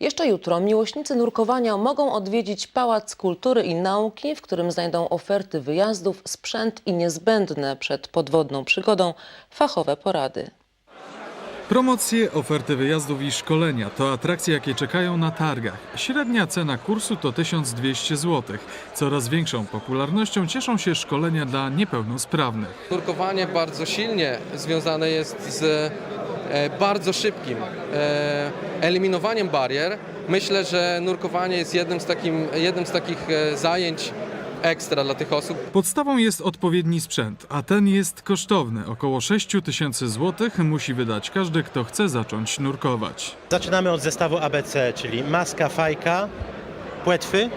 Jeszcze jutro miłośnicy nurkowania mogą odwiedzić Pałac Kultury i Nauki, w którym znajdą oferty wyjazdów, sprzęt i niezbędne przed podwodną przygodą fachowe porady. Promocje, oferty wyjazdów i szkolenia to atrakcje, jakie czekają na targach. Średnia cena kursu to 1200 zł. Coraz większą popularnością cieszą się szkolenia dla niepełnosprawnych. Nurkowanie bardzo silnie związane jest z bardzo szybkim e, eliminowaniem barier. Myślę, że nurkowanie jest jednym z, takim, jednym z takich e, zajęć ekstra dla tych osób. Podstawą jest odpowiedni sprzęt, a ten jest kosztowny. Około 6 tysięcy złotych musi wydać każdy, kto chce zacząć nurkować. Zaczynamy od zestawu ABC, czyli maska, fajka, płetwy,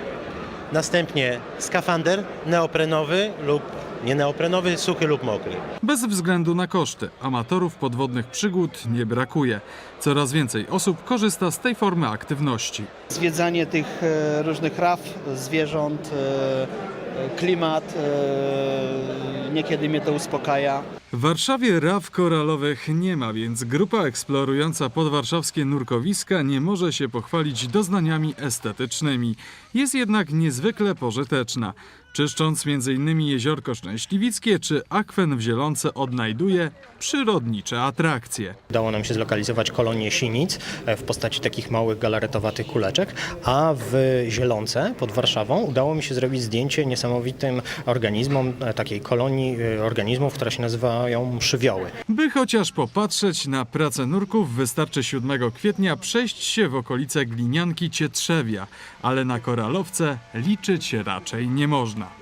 następnie skafander neoprenowy lub nieneoprenowy, suchy lub mokry. Bez względu na koszty, amatorów podwodnych przygód nie brakuje. Coraz więcej osób korzysta z tej formy aktywności. Zwiedzanie tych e, różnych raf, zwierząt, e, e, klimat, niekiedy mnie to uspokaja. W Warszawie raf koralowych nie ma, więc grupa eksplorująca podwarszawskie nurkowiska nie może się pochwalić doznaniami estetycznymi. Jest jednak niezwykle pożyteczna. Czyszcząc m.in. jeziorko Szczęśliwickie czy akwen w Zielonce odnajduje przyrodnicze atrakcje. Udało nam się zlokalizować kolonię sinic e, w postaci takich małych galaretowatych kuleczek, a w Zielonce pod Warszawą udało mi się zrobić zdjęcie niesamowitym organizmom, e, takiej kolonii e, organizmów, które się nazywają mszywioły. By chociaż popatrzeć na pracę nurków, wystarczy 7 kwietnia przejść się w okolice Glinianki Cietrzewia, ale na koralowce liczyć raczej nie można.